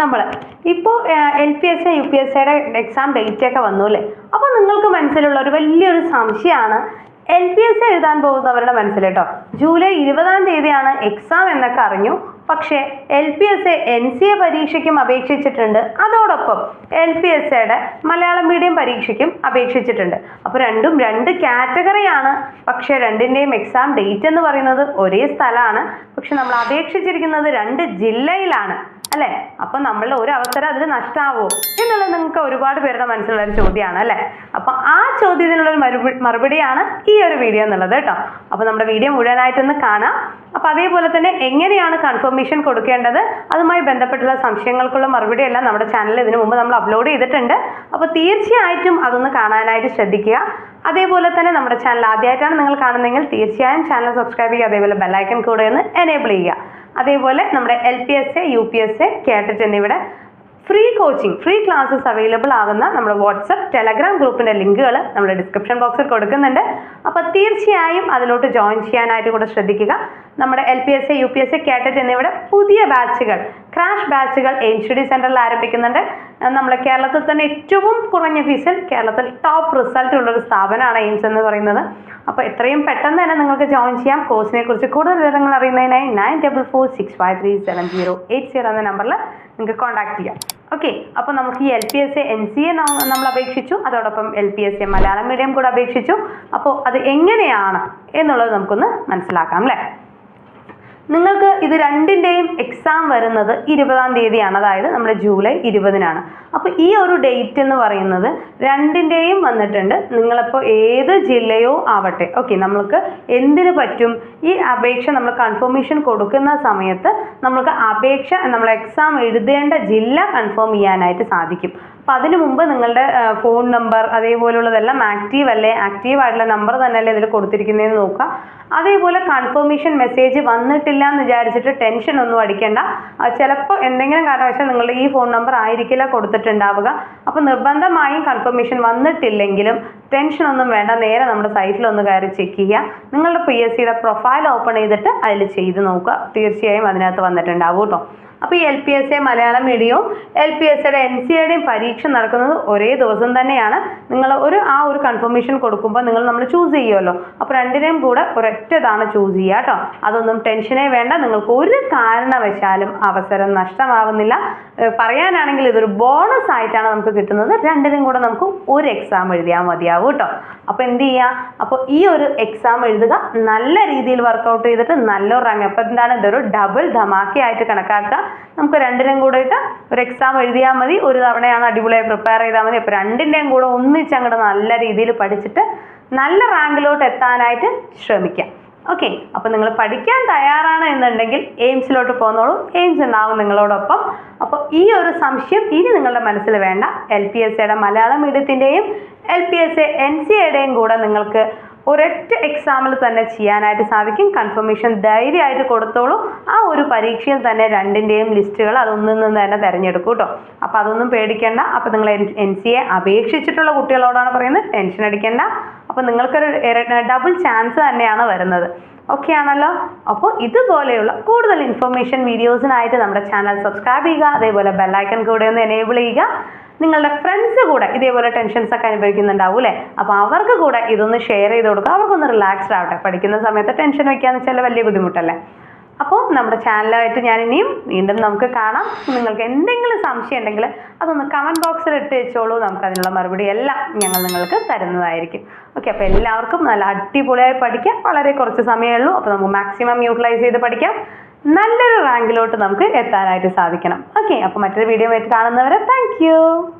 നമ്മൾ ഇപ്പോൾ L P S U P S സിയുടെ എക്സാം ഡേറ്റ് ഒക്കെ വന്നു അല്ലേ? അപ്പോൾ നിങ്ങൾക്ക് മനസ്സിലുള്ള ഒരു വലിയൊരു സംശയമാണ് എൽ പി എസ് സി എഴുതാൻ പോകുന്നവരുടെ മനസ്സിൽ കേട്ടോ. ജൂലൈ ഇരുപതാം തീയതിയാണ് എക്സാം എന്നൊക്കെ അറിഞ്ഞു. പക്ഷേ L P S A N C A പരീക്ഷയ്ക്കും അപേക്ഷിച്ചിട്ടുണ്ട്. അതോടൊപ്പം എൽ പി എസ് എയുടെ മലയാളം മീഡിയം പരീക്ഷയ്ക്കും അപേക്ഷിച്ചിട്ടുണ്ട്. അപ്പോൾ രണ്ടും രണ്ട് കാറ്റഗറിയാണ് പക്ഷേ രണ്ടിന്റെയും എക്സാം ഡേറ്റ് എന്ന് പറയുന്നത് ഒരേ സ്ഥലമാണ്. പക്ഷെ നമ്മൾ അപേക്ഷിച്ചിരിക്കുന്നത് രണ്ട് ജില്ലയിലാണ്. അല്ലേ? അപ്പൊ നമ്മൾ ഒരു അവസരം അതിന് നഷ്ടാവോ? എന്നുള്ളത് നിങ്ങൾക്ക് ഒരുപാട് പേരുടെ മനസ്സിലുള്ള ഒരു ചോദ്യമാണ് അല്ലെ? അപ്പൊ ആ ചോദ്യത്തിനുള്ള ഒരു മറുപടി മറുപടിയാണ് ഈ ഒരു വീഡിയോ എന്നുള്ളത് കേട്ടോ. അപ്പൊ നമ്മുടെ വീഡിയോ മുഴുവനായിട്ടൊന്ന് കാണാം. അപ്പോൾ അതേപോലെ തന്നെ എങ്ങനെയാണ് കൺഫർമേഷൻ കൊടുക്കേണ്ടത്? അതുമായി ബന്ധപ്പെട്ടുള്ള സംശയങ്ങൾക്കുള്ള മറുപടി എല്ലാം നമ്മുടെ ചാനലിൽ ഇതിനു മുമ്പ് നമ്മൾ അപ്ലോഡ് ചെയ്തിട്ടുണ്ട്. അപ്പോൾ തീർച്ചയായിട്ടും അതൊന്ന് കാണാനായിട്ട് ശ്രദ്ധിക്കുക. അതേപോലെ തന്നെ നമ്മുടെ ചാനൽ ആദ്യമായിട്ടാണ് നിങ്ങൾ കാണുന്നതെങ്കിൽ തീർച്ചയായും ചാനൽ സബ്സ്ക്രൈബ് ചെയ്യുക. അതേപോലെ ബെല്ലൈക്കൺ കൂടെ ഒന്ന് എനേബിൾ ചെയ്യുക. അതേപോലെ നമ്മുടെ L P S A U P S A കേട്ടിട്ട് എന്നിവിടെ free coaching free classes available ആകുന്ന നമ്മുടെ വാട്സപ്പ് ടെലഗ്രാം ഗ്രൂപ്പിന്റെ ലിങ്കുകൾ നമ്മുടെ ഡിസ്ക്രിപ്ഷൻ ബോക്സിൽ കൊടുക്കുന്നുണ്ട്. അപ്പോൾ തീർച്ചയായും അതിലോട്ട് ജോയിൻ ചെയ്യാനായിട്ട് കൂടെ ശ്രദ്ധിക്കുക. നമ്മുടെ L P S A U P S A കാറ്ററ്റ് എന്നിവയുടെ പുതിയ ബാച്ചുകൾ ക്രാഷ് ബാച്ചുകൾ എയിം സ്റ്റഡി സെന്ററിൽ ആരംഭിക്കുന്നുണ്ട്. നമ്മുടെ കേരളത്തിൽ തന്നെ ഏറ്റവും കുറഞ്ഞ ഫീസിൽ കേരളത്തിൽ ടോപ്പ് റിസൾട്ട് ഉള്ള ഒരു സ്ഥാപനമാണ് എയിംസ് എന്ന് പറയുന്നത്. അപ്പോൾ എത്രയും പെട്ടെന്ന് തന്നെ നിങ്ങൾക്ക് ജോയിൻ ചെയ്യാം. കോഴ്സിനെ കുറിച്ച് കൂടുതൽ വിവരങ്ങൾ അറിയുന്നതിനായി nine double four six five three seven zero eight zero എന്ന നമ്പറിൽ നിങ്ങൾക്ക് കോൺടാക്ട് ചെയ്യാം. ഓക്കെ അപ്പോൾ നമുക്ക് ഈ L P S A N C A നമ്മൾ അപേക്ഷിച്ചു അതോടൊപ്പം L P S A Malayalam medium കൂടെ അപേക്ഷിച്ചു. അപ്പോൾ അത് എങ്ങനെയാണ് എന്നുള്ളത് നമുക്കൊന്ന് മനസ്സിലാക്കാം അല്ലേ നിങ്ങൾക്ക് ഇത് രണ്ടിന്റെയും എക്സാം വരുന്നത് ഇരുപതാം തീയതിയാണ്. അതായത് നമ്മുടെ ജൂലൈ ഇരുപതിനാണ്. അപ്പോൾ ഈ ഒരു ഡേറ്റ് എന്ന് പറയുന്നത് രണ്ടിന്റെയും വന്നിട്ടുണ്ട്. നിങ്ങളിപ്പോൾ ഏത് ജില്ലയോ ആവട്ടെ. ഓക്കെ നമ്മൾക്ക് എന്തിനു പറ്റും? ഈ അപേക്ഷ നമ്മൾ കൺഫർമേഷൻ കൊടുക്കുന്ന സമയത്ത് നമുക്ക് അപേക്ഷ നമ്മൾ എക്സാം എഴുതേണ്ട ജില്ല കൺഫേം ചെയ്യാനായിട്ട് സാധിക്കും. അപ്പോൾ അതിനു മുമ്പ് നിങ്ങളുടെ ഫോൺ നമ്പർ അതേപോലുള്ളതെല്ലാം ആക്റ്റീവ് അല്ലേ? ആക്റ്റീവ് ആയിട്ടുള്ള നമ്പർ തന്നെയല്ലേ ഇതിൽ കൊടുത്തിരിക്കുന്നതെന്ന് നോക്കുക. അതേപോലെ കൺഫർമേഷൻ മെസ്സേജ് വന്നിട്ടില്ല എന്ന് വിചാരിച്ചിട്ട് ടെൻഷൻ ഒന്നും അടിക്കേണ്ട. ചിലപ്പോൾ എന്തെങ്കിലും കാരണവശാൽ നിങ്ങളുടെ ഈ ഫോൺ നമ്പർ ആയിരിക്കില്ല കൊടുത്തിട്ടുണ്ടാവുക. അപ്പോൾ നിർബന്ധമായും കൺഫർമേഷൻ വന്നിട്ടില്ലെങ്കിലും ടെൻഷൻ ഒന്നും വേണ്ട. നേരെ നമ്മുടെ സൈറ്റിൽ ഒന്ന് കയറി ചെക്ക് ചെയ്യുക. നിങ്ങളുടെ പി എസ് സിയുടെ പ്രൊഫൈൽ ഓപ്പൺ ചെയ്തിട്ട് അതിൽ ചെയ്ത് നോക്കുക. തീർച്ചയായും അതിനകത്ത് വന്നിട്ടുണ്ടാവും കേട്ടോ. അപ്പോൾ ഈ L P S A Malayalam മീഡിയവും L P S എയുടെ എൻ സി എയുടെയും പരീക്ഷ നടക്കുന്നത് ഒരേ ദിവസം തന്നെയാണ്. നിങ്ങൾ ഒരു ആ ഒരു കൺഫർമേഷൻ കൊടുക്കുമ്പോൾ നിങ്ങൾ നമ്മൾ ചൂസ് ചെയ്യുമല്ലോ അപ്പോൾ രണ്ടിനെയും കൂടെ ഒരൊറ്റ തവണ ചൂസ് ചെയ്യുക കേട്ടോ അതൊന്നും ടെൻഷനേ വേണ്ട. നിങ്ങൾക്ക് ഒരു കാരണവശാലും അവസരം നഷ്ടമാവുന്നില്ല. പറയാനാണെങ്കിൽ ഇതൊരു ബോണസ് ആയിട്ടാണ് നമുക്ക് കിട്ടുന്നത്. രണ്ടിനും കൂടെ നമുക്ക് ഒരു എക്സാം എഴുതിയാൽ മതിയാവും കേട്ടോ അപ്പോൾ എന്ത് ചെയ്യുക അപ്പോൾ ഈ ഒരു എക്സാം എഴുതുക. നല്ല രീതിയിൽ വർക്കൗട്ട് ചെയ്തിട്ട് നല്ലൊരു റാങ്ക് അപ്പോൾ എന്താണ്? ഇതൊരു ഡബിൾ ധമാക്കയായിട്ട് കണക്കാക്കുക. നമുക്ക് രണ്ടിനും കൂടെ ഇട്ട് ഒരു എക്സാം എഴുതിയാൽ മതി. ഒരു തവണയാണ് അടിപൊളിയായി പ്രിപ്പയർ ചെയ്താൽ മതി. അപ്പോൾ രണ്ടിന്റെയും കൂടെ ഒന്നിച്ച് അങ്ങോട്ട് നല്ല രീതിയിൽ പഠിച്ചിട്ട് നല്ല റാങ്കിലോട്ട് എത്താനായിട്ട് ശ്രമിക്കാം. ഓക്കെ അപ്പോൾ നിങ്ങൾ പഠിക്കാൻ തയ്യാറാണ് എന്നുണ്ടെങ്കിൽ എയിംസിലോട്ട് പോകുന്നോളൂ എയിംസ് ഉണ്ടാവും നിങ്ങളോടൊപ്പം. അപ്പോൾ ഈ ഒരു സംശയം ഇനി നിങ്ങളുടെ മനസ്സിൽ വേണ്ട. എൽ പി എസ് സിയുടെ Malayalam മീഡിയത്തിന്റെയും L P S N C എയുടെയും കൂടെ നിങ്ങൾക്ക് ഒരൊറ്റ എക്സാമിൽ തന്നെ ചെയ്യാനായിട്ട് സാധിക്കും. കൺഫർമേഷൻ ധൈര്യമായിട്ട് കൊടുത്തോളൂ. ആ ഒരു പരീക്ഷയിൽ തന്നെ രണ്ടിന്റെയും ലിസ്റ്റുകൾ അതൊന്നിൽ നിന്ന് തന്നെ തിരഞ്ഞെടുക്കും കേട്ടോ അപ്പോൾ അതൊന്നും പേടിക്കേണ്ട. അപ്പോൾ നിങ്ങൾ എൻ സി എ അപേക്ഷിച്ചിട്ടുള്ള കുട്ടികളോടാണ് പറയുന്നത്. ടെൻഷൻ അടിക്കേണ്ട. അപ്പോൾ നിങ്ങൾക്കൊരു ഡബിൾ ചാൻസ് തന്നെയാണ് വരുന്നത്. ഓക്കെ ആണല്ലോ? അപ്പോൾ ഇതുപോലെയുള്ള കൂടുതൽ ഇൻഫർമേഷൻ വീഡിയോസിനായിട്ട് നമ്മുടെ ചാനൽ സബ്സ്ക്രൈബ് ചെയ്യുക. അതേപോലെ ബെല്ലൈക്കൺ കൂടെ ഒന്ന് എനേബിൾ ചെയ്യുക. നിങ്ങളുടെ ഫ്രണ്ട്സ് കൂടെ ഇതേപോലെ ടെൻഷൻസ് ഒക്കെ അനുഭവിക്കുന്നുണ്ടാവും അല്ലേ? അപ്പോൾ അവർക്ക് കൂടെ ഇതൊന്ന് ഷെയർ ചെയ്ത് കൊടുക്കുക. അവർക്കൊന്ന് റിലാക്സ്ഡ് ആവട്ടെ. പഠിക്കുന്ന സമയത്ത് ടെൻഷൻ വയ്ക്കാന്ന് വെച്ചാൽ വലിയ ബുദ്ധിമുട്ടല്ലേ? അപ്പോൾ നമ്മുടെ ചാനലായിട്ട് ഞാൻ ഇനിയും വീണ്ടും നമുക്ക് കാണാം. നിങ്ങൾക്ക് എന്തെങ്കിലും സംശയം ഉണ്ടെങ്കിൽ അതൊന്ന് കമന്റ് ബോക്സിൽ ഇട്ട് വെച്ചോളൂ. നമുക്ക് അതിനുള്ള മറുപടി എല്ലാം ഞങ്ങൾ നിങ്ങൾക്ക് തരുന്നതായിരിക്കും. ഓക്കെ അപ്പോൾ എല്ലാവർക്കും നല്ല അടിപൊളിയായി പഠിക്കാം. വളരെ കുറച്ച് സമയമേ ഉള്ളൂ. അപ്പോൾ നമുക്ക് മാക്സിമം യൂട്ടിലൈസ് ചെയ്ത് പഠിക്കാം. നല്ലൊരു റാങ്കിലോട്ട് നമുക്ക് എത്താനായിട്ട് സാധിക്കണം. ഓക്കെ അപ്പോൾ മറ്റൊരു വീഡിയോ ആയിട്ട് കാണുന്നവരെ Thank you.